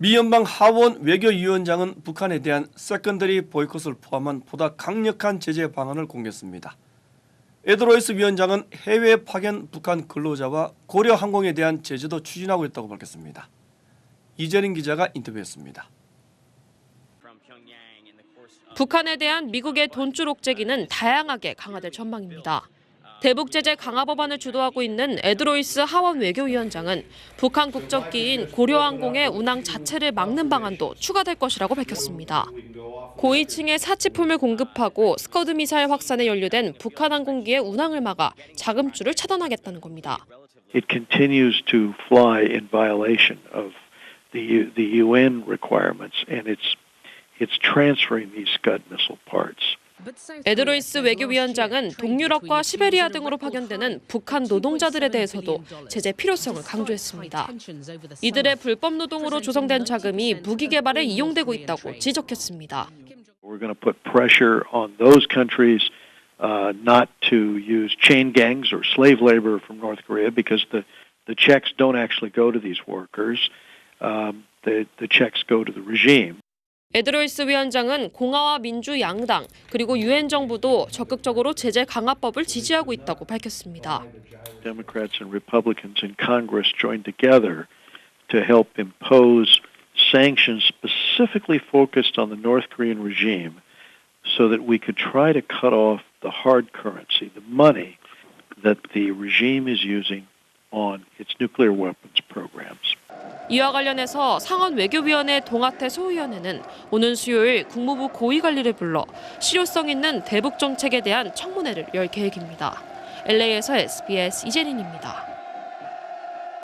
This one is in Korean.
미 연방 하원 외교위원장은 북한에 대한 세컨더리 보이콧을 포함한 보다 강력한 제재 방안을 공개했습니다. 에드로이스 위원장은 해외 파견 북한 근로자와 고려 항공에 대한 제재도 추진하고 있다고 밝혔습니다. 이재린 기자가 인터뷰했습니다. 북한에 대한 미국의 돈줄 옥죄기는 다양하게 강화될 전망입니다. 대북 제재 강화 법안을 주도하고 있는 에드로이스 하원 외교위원장은 북한 국적기인 고려항공의 운항 자체를 막는 방안도 추가될 것이라고 밝혔습니다. 고위층의 사치품을 공급하고 스커드 미사일 확산에 연루된 북한 항공기의 운항을 막아 자금줄을 차단하겠다는 겁니다. it continues to fly in violation of the the UN requirements, and it's it's transferring these Scud missile parts. 에드로이스 외교위원장은 동유럽과 시베리아 등으로 파견되는 북한 노동자들에 대해서도 제재 필요성을 강조했습니다. 이들의 불법 노동으로 조성된 자금이 무기 개발에 이용되고 있다고 지적했습니다. We're going to put pressure on those countries uh, not to use chain gangs or slave labor from North Korea because the the checks don't actually go to these workers. Um, the the checks go to the regime. 에드로이스 위원장은 공화와 민주 양당 그리고 유엔 정부도 적극적으로 제재 강화법을 지지하고 있다고 밝혔습니다. Democrats and Republicans in Congress joined together to help impose sanctions specifically focused on the North Korean regime so that we could try to cut off the hard currency, the money that the regime is using on its nuclear weapons programs. 이와 관련해서 상원 외교위원회 동아태 소위원회는 오는 수요일 국무부 고위관리를 불러 실효성 있는 대북 정책에 대한 청문회를 열 계획입니다. LA에서 SBS 이재린입니다.